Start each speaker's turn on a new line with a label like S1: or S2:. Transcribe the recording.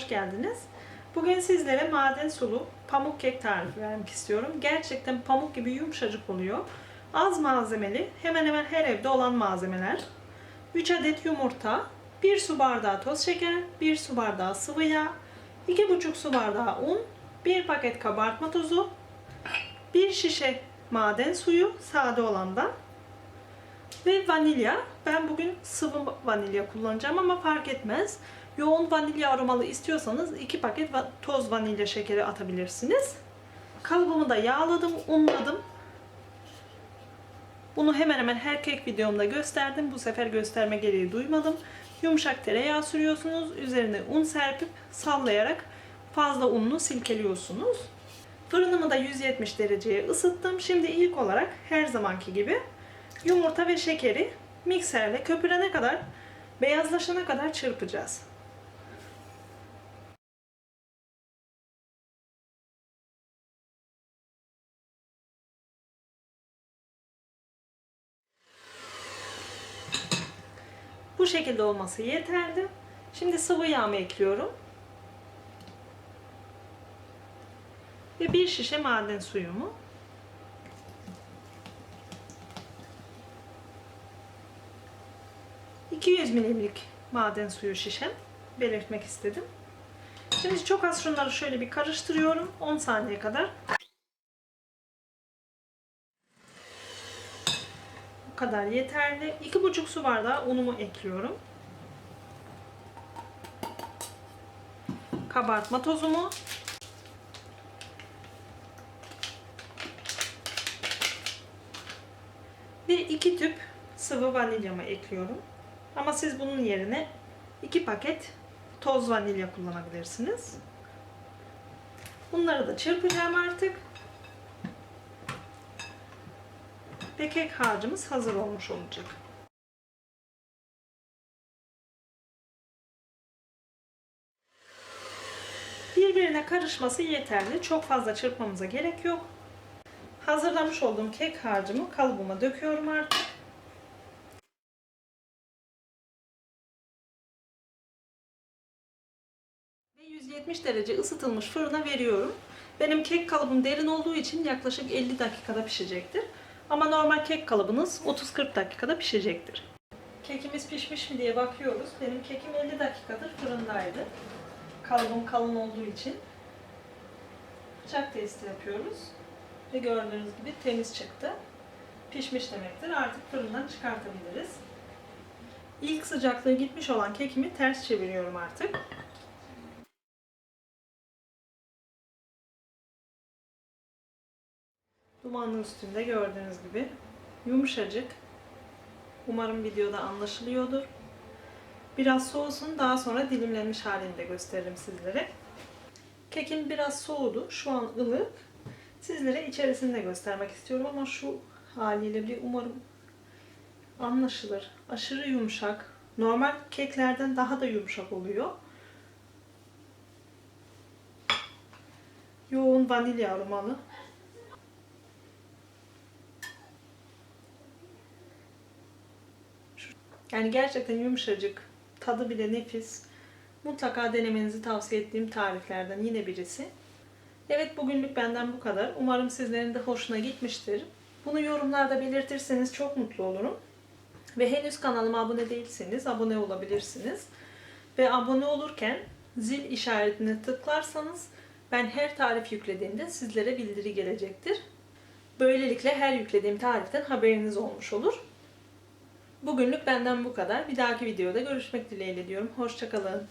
S1: hoş geldiniz. Bugün sizlere maden sulu pamuk kek tarifi vermek istiyorum. Gerçekten pamuk gibi yumuşacık oluyor. Az malzemeli, hemen hemen her evde olan malzemeler. 3 adet yumurta, 1 su bardağı toz şeker, 1 su bardağı sıvı yağ, 2,5 su bardağı un, 1 paket kabartma tozu, 1 şişe maden suyu sade olandan ve vanilya. Ben bugün sıvı vanilya kullanacağım ama fark etmez. Yoğun vanilya aromalı istiyorsanız 2 paket toz vanilya şekeri atabilirsiniz. Kalıbımı da yağladım, unladım. Bunu hemen hemen her kek videomda gösterdim. Bu sefer gösterme gereği duymadım. Yumuşak tereyağı sürüyorsunuz. Üzerine un serpip sallayarak fazla ununu silkeliyorsunuz. Fırınımı da 170 dereceye ısıttım. Şimdi ilk olarak her zamanki gibi yumurta ve şekeri mikserle köpürene kadar, beyazlaşana kadar çırpacağız. Bu şekilde olması yeterli. Şimdi sıvı yağımı ekliyorum. Ve bir şişe maden suyumu. ...200 milimlik maden suyu şişem. Belirtmek istedim. Şimdi çok az şunları şöyle bir karıştırıyorum. 10 saniye kadar. Bu kadar yeterli. 2,5 su bardağı unumu ekliyorum. Kabartma tozumu. Ve 2 tüp sıvı vanilyamı ekliyorum. Ama siz bunun yerine 2 paket toz vanilya kullanabilirsiniz. Bunları da çırpacağım artık. Ve kek harcımız hazır olmuş olacak. Birbirine karışması yeterli. Çok fazla çırpmamıza gerek yok. Hazırlamış olduğum kek harcımı kalıbıma döküyorum artık. 170 derece ısıtılmış fırına veriyorum. Benim kek kalıbım derin olduğu için yaklaşık 50 dakikada pişecektir. Ama normal kek kalıbınız 30-40 dakikada pişecektir. Kekimiz pişmiş mi diye bakıyoruz. Benim kekim 50 dakikadır fırındaydı. Kalıbım kalın olduğu için. Bıçak testi yapıyoruz. Ve gördüğünüz gibi temiz çıktı. Pişmiş demektir. Artık fırından çıkartabiliriz. İlk sıcaklığı gitmiş olan kekimi ters çeviriyorum artık. Dumanın üstünde gördüğünüz gibi yumuşacık. Umarım videoda anlaşılıyordur. Biraz soğusun daha sonra dilimlenmiş halini de gösteririm sizlere. Kekin biraz soğudu. Şu an ılık. Sizlere içerisini de göstermek istiyorum ama şu haliyle bir umarım anlaşılır. Aşırı yumuşak. Normal keklerden daha da yumuşak oluyor. Yoğun vanilya aromalı. Yani gerçekten yumuşacık, tadı bile nefis. Mutlaka denemenizi tavsiye ettiğim tariflerden yine birisi. Evet bugünlük benden bu kadar. Umarım sizlerin de hoşuna gitmiştir. Bunu yorumlarda belirtirseniz çok mutlu olurum. Ve henüz kanalıma abone değilseniz abone olabilirsiniz. Ve abone olurken zil işaretine tıklarsanız ben her tarif yüklediğimde sizlere bildiri gelecektir. Böylelikle her yüklediğim tariften haberiniz olmuş olur. Bugünlük benden bu kadar. Bir dahaki videoda görüşmek dileğiyle diyorum. Hoşçakalın.